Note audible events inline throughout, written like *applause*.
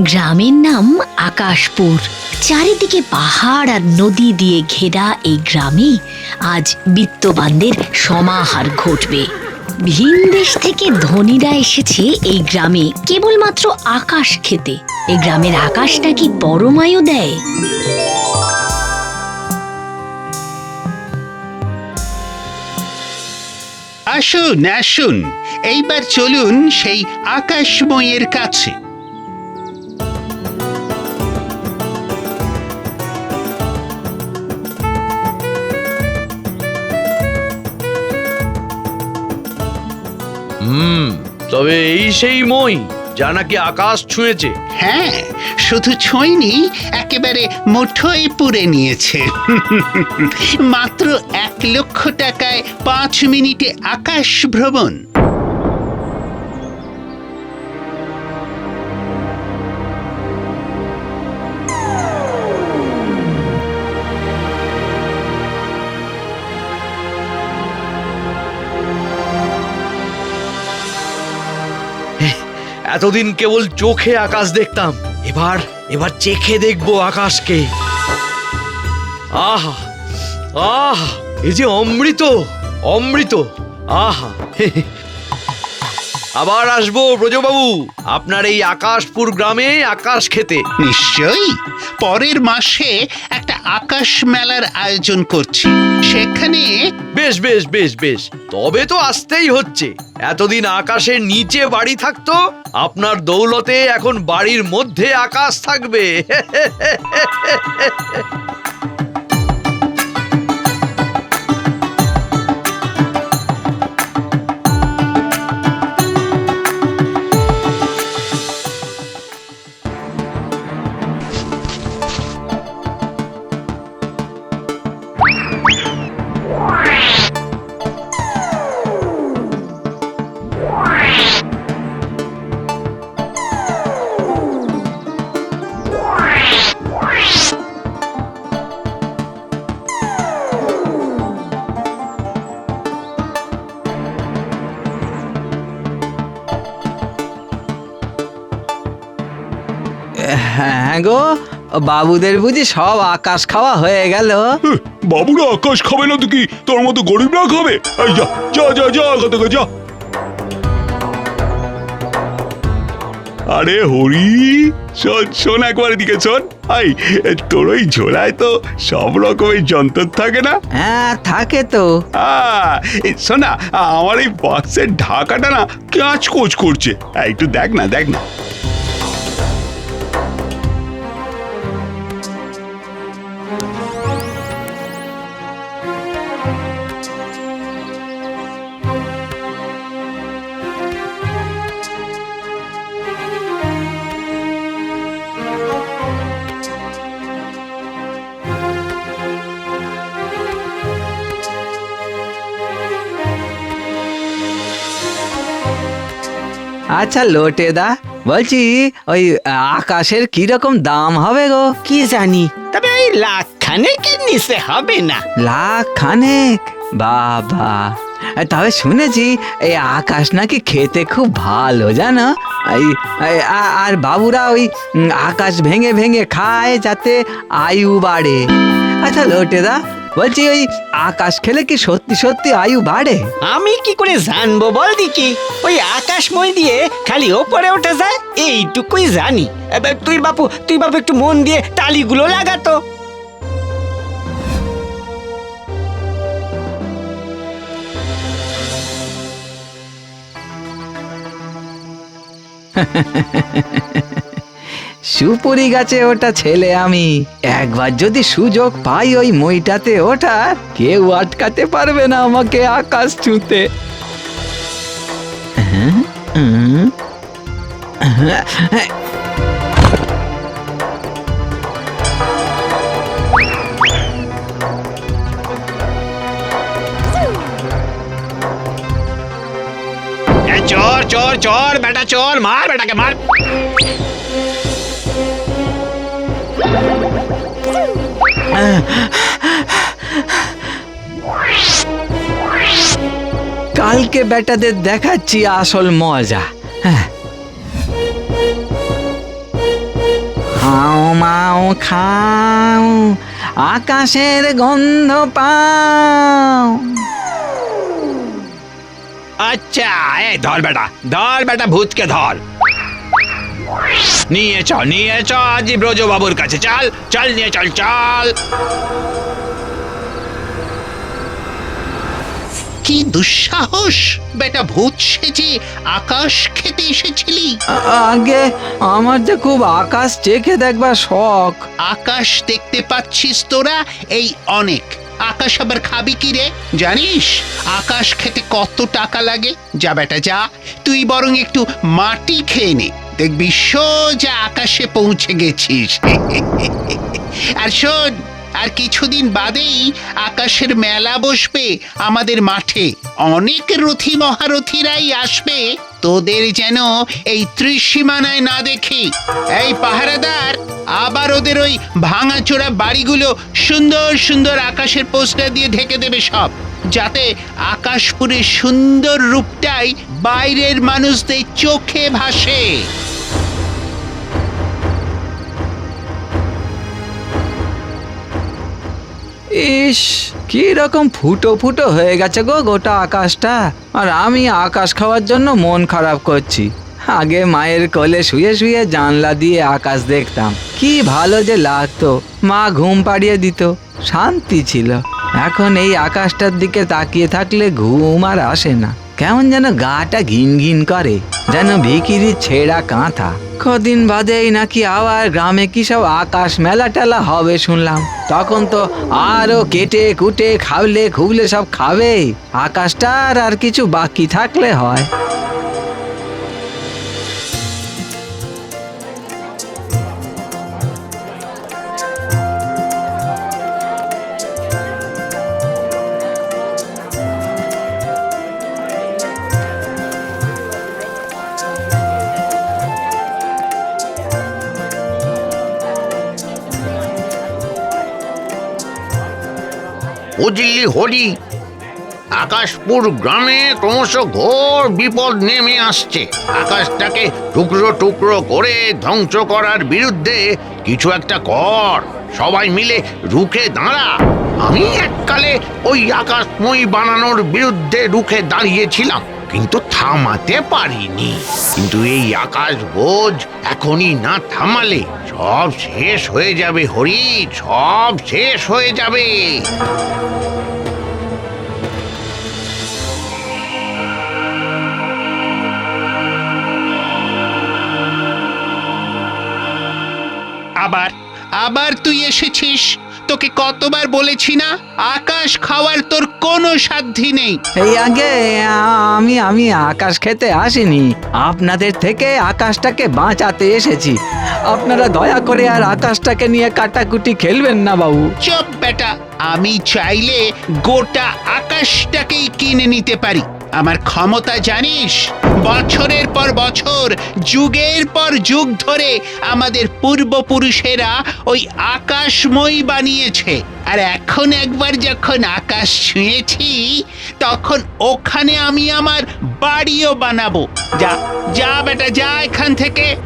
গ্রামের নাম আকাশপুর। চারিদিকে পাহাড় আর নদী দিয়ে ঘেরা এই গ্রামে আজ বিত্তবানদের সমাহার ঘটবে। ভিন দেশ থেকে ধনীরা এসেছে এই গ্রামে কেবলমাত্র আকাশ খেতে। এই গ্রামের আকাশটা কি পরমায়ু দেয়? আসুন আসুন। এইবার চলুন সেই আকাশময়ের কাছে। তবে এই সেই মই, যা নাকি আকাশ ছুঁয়েছে। হ্যাঁ শুধু ছইনি, একেবারে মুঠোই পুরে নিয়েছে। মাত্র এক লক্ষ টাকায় পাঁচ মিনিটে আকাশ ভ্রমণ। এতদিন কেবল চোখে আকাশ দেখতাম, এবার এবার চেখে দেখব আকাশকে। আহা আহা, এই যে অমৃত অমৃত, আহা। আবার আসব ব্রজবাবু। আপনার এই আকাশপুর গ্রামে আকাশ খেতে। নিশ্চয়ই। পরের মাসে একটা আকাশ মেলার আয়োজন করছি। সেখানে বেশ বেশ বেশ বেশ। তবে তো আসতেই হচ্ছে। এতদিন আকাশের নিচে বাড়ি থাকতো আপনার দৌলতে এখন বাড়ির মধ্যে আকাশ থাকবে। *laughs* হ্যাঁ গো বাবুদের বুঝি সব আকাশ খাওয়া হয়ে গেল। বাবুরা আকাশ খাবে না তো কি? তোর মতো গরিবরা খাবে এই যা যা যা যা এখান যা। আরে হরি শোন শোন একবার এদিকে শোন। আই তোর ওই ঝোলায় তো সব রকমের যন্ত্র থাকে না? হ্যাঁ থাকে তো। এই আমার এই বাক্সের ঢাকাটা না কাঁচ কোচ করছে একটু দেখ না দেখ না। আচ্ছা লোটে দা বলছি ওই আকাশের কি রকম দাম হবে গো? কি জানি তবে ওই লাখ খানেকের নিচে হবে না। লাখ খানেক বাবা তবে শুনেছি এই আকাশ নাকি খেতে খুব ভালো জানো? এই আর বাবুরা ওই আকাশ ভেঙে ভেঙে খায় যাতে আয়ু বাড়ে। আচ্ছা লোটেদা বলছি ওই আকাশ খেলে কি সত্যি সত্যি আয়ু বাড়ে? আমি কি করে জানব বল দিকি ওই আকাশময় দিয়ে খালি ওপরে উঠে যায় এইটুকুই জানি। এবার তুই বাপু তুই বাপু একটু মন দিয়ে টালিগুলো লাগাতো *laughs* সুপুরি গাছে ওটা ছেলে আমি একবার যদি সুযোগ পাই ওই মইটাতে ওঠা কেউ আটকাতে পারবে না আমাকে আকাশ ছুঁতে? চোর চোর চোর, বেটা, চোর, মার বেটাকে, মার কালকে বেটাদের দেখাচ্ছি আসল মজা। হ্যাঁ। মাও খাও, আকাশের গন্ধ পাও। আচ্ছা এ ধর বেটা ধর বেটা, ভূতকে ধর। নিয়ে চল নিয়ে চ আজ ব্রজবাবুর কাছে চল চল নিয়ে চল চল। কি দুঃসাহস! বেটা ভূত সেজে আকাশ খেতে এসেছিলি। আগে আমার যে খুব আকাশ চেখে দেখবার শখ। আকাশ দেখতে পাচ্ছিস তোরা? এই অনেক। আকাশ আবার খাবি কি রে? জানিস? আকাশ খেতে কত টাকা লাগে? যা বেটা যা। তুই বরং একটু মাটি খেয়ে নে। দেখবি সোজা আকাশে পৌঁছে গেছিস। আর শোন, আর কিছুদিন বাদেই আকাশের মেলা বসবে আমাদের মাঠে। অনেক রথী মহারথীরাই আসবে, তোদের যেন এই ত্রিসীমানায় না দেখি। এই পাহারাদার, আবার ওদের ওই ভাঙাচোরা বাড়িগুলো সুন্দর সুন্দর আকাশের পোস্টার দিয়ে ঢেকে দেবে সব, যাতে আকাশপুরের সুন্দর রূপটাই বাইরের মানুষদের চোখে ভাসে। ইস, কি রকম ফুটো ফুটো হয়ে গেছে গো গোটা আকাশটা। আর আমি আকাশ খাওয়ার জন্য মন খারাপ করছি। আগে মায়ের কোলে শুয়ে শুয়ে জানলা দিয়ে আকাশ দেখতাম। কি ভালো যে লাগতো, মা ঘুম পাড়িয়ে দিত, শান্তি ছিল। এখন এই আকাশটার দিকে তাকিয়ে থাকলে ঘুম আর আসে না। কেমন যেন গাটা ঘিন ঘিন করে, যেন ভিকিরি ছেঁড়া কাঁথা। কদিন বাদেই নাকি আবার গ্রামে কি সব আকাশ মেলা টেলা হবে শুনলাম। তখন তো আরও কেটে কুটে, খাবলে খুবলে সব খাবে। আকাশটার আর কিছু বাকি থাকলে হয়। বুঝলি হরি? আকাশপুর গ্রামে ক্রমশ ঘোর বিপদ নেমে আসছে। আকাশটাকে টুকরো টুকরো করে ধ্বংস করার বিরুদ্ধে কিছু একটা কর। সবাই মিলে রুখে দাঁড়া। আমি এককালে ওই আকাশময়ী বানানোর বিরুদ্ধে রুখে দাঁড়িয়েছিলাম। কিন্তু থামাতে পারিনি। কিন্তু এই আকাশ বোঝ এখনই না থামালে সব শেষ হয়ে যাবে হরি, সব শেষ হয়ে যাবে। আবার আবার তুই এসেছিস? তোকে কতবার বলেছি না? আকাশ খাওয়ার তোর কোনো সাধ্যি নেই। এই আগে আমি আমি আকাশ খেতে আসিনি। আপনাদের থেকে আকাশটাকে বাঁচাতে এসেছি। আপনারা দয়া করে আর আকাশটাকে নিয়ে কাটাকুটি খেলবেন না বাবু। চুপ বেটা। আমি চাইলে গোটা আকাশটাকেই কিনে নিতে পারি। আমার ক্ষমতা জানিস? বছরের পর বছর, যুগের পর যুগ ধরে আমাদের পূর্বপুরুষেরা ওই আকাশময় বানিয়েছে। আর এখন একবার যখন আকাশ ছুঁয়েছি, তখন ওখানে আমি আমার বাড়িও বানাবো। যা যা বেটা, যা এখান থেকে।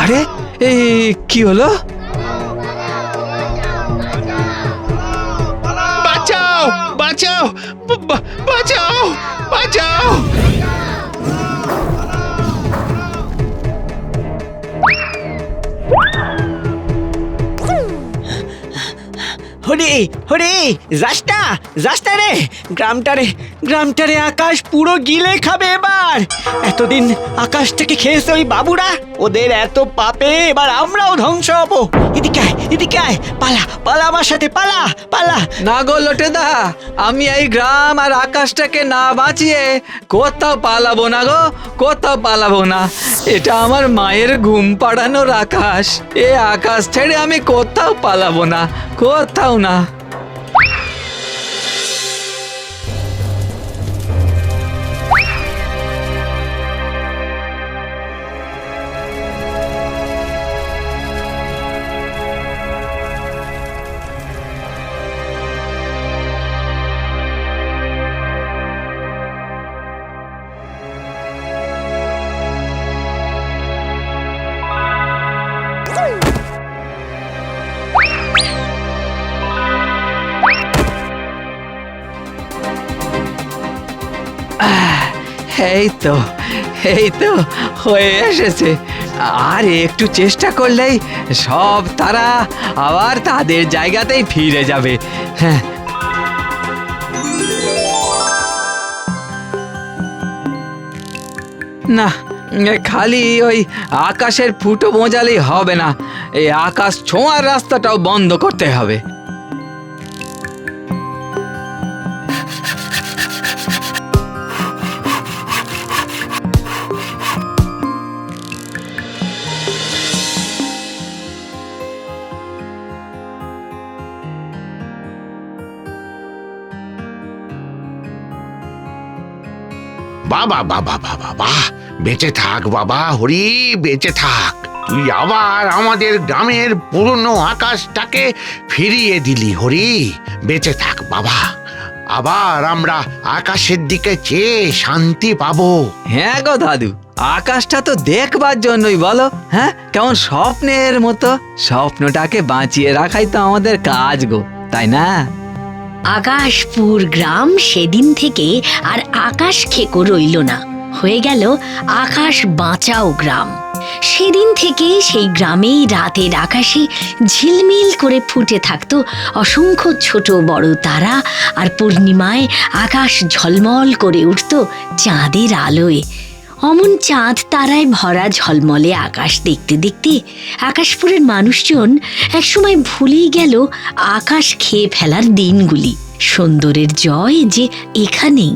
আরে এই কি হলো? হরে হরে যাসটা যাসটা রে। গ্রামটারে গ্রামটারে আকাশ পুরো গিলে খাবে এবার। এতদিন আকাশটাকে খেয়েছে ওই বাবুরা, ওদের এত পাপে, এবার আমরাও ধ্বংস হব। এদিকে আয় এদিকে আয়, পালা পালা আমার সাথে, পালা পালা। না গো লোটেদা, আমি এই গ্রাম আর আকাশটাকে না বাঁচিয়ে কোথাও পালাবো না গো, কোথাও পালাবো না। এটা আমার মায়ের ঘুম পাড়ানোর আকাশ। এ আকাশ ছেড়ে আমি কোথাও পালাবো না, কোথাও না এই তো এই তো, হয়ে এসেছে। আর একটু চেষ্টা করলেই সব তারা আবার তাদের জায়গাতেই ফিরে যাবে। হ্যাঁ। না, খালি ওই আকাশের ফুটো মোজালেই হবে না। এই আকাশ ছোঁয়ার রাস্তাটাও বন্ধ করতে হবে। বাবা বাবা বাবা বাহ বেঁচে থাক বাবা, হরি, বেঁচে থাক। তুই আবার আমাদের গ্রামের পুরনো আকাশটাকে ফিরিয়ে দিলি, হরি, বেঁচে থাক বাবা। আবার আমরা আকাশের দিকে চেয়ে শান্তি পাবো। হ্যাঁ গো দাদু, আকাশটা তো দেখবার জন্যই বলো হ্যাঁ? কেমন স্বপ্নের মতো। স্বপ্নটাকে বাঁচিয়ে রাখাই তো আমাদের কাজ গো, তাই না? আকাশপুর গ্রাম সেদিন থেকে আর আকাশ খেকো রইল না। হয়ে গেল আকাশ বাঁচাও গ্রাম। সেদিন থেকে সেই গ্রামেই রাতের আকাশে ঝিলমিল করে ফুটে থাকতো অসংখ্য ছোট বড় তারা আর পূর্ণিমায় আকাশ ঝলমল করে উঠত চাঁদের আলোয়। অমন চাঁদ তারায় ভরা ঝলমলে আকাশ দেখতে দেখতে আকাশপুরের মানুষজন একসময় ভুলেই গেল আকাশ খেয়ে ফেলার দিনগুলি। সুন্দরের জয় যে এখানেই।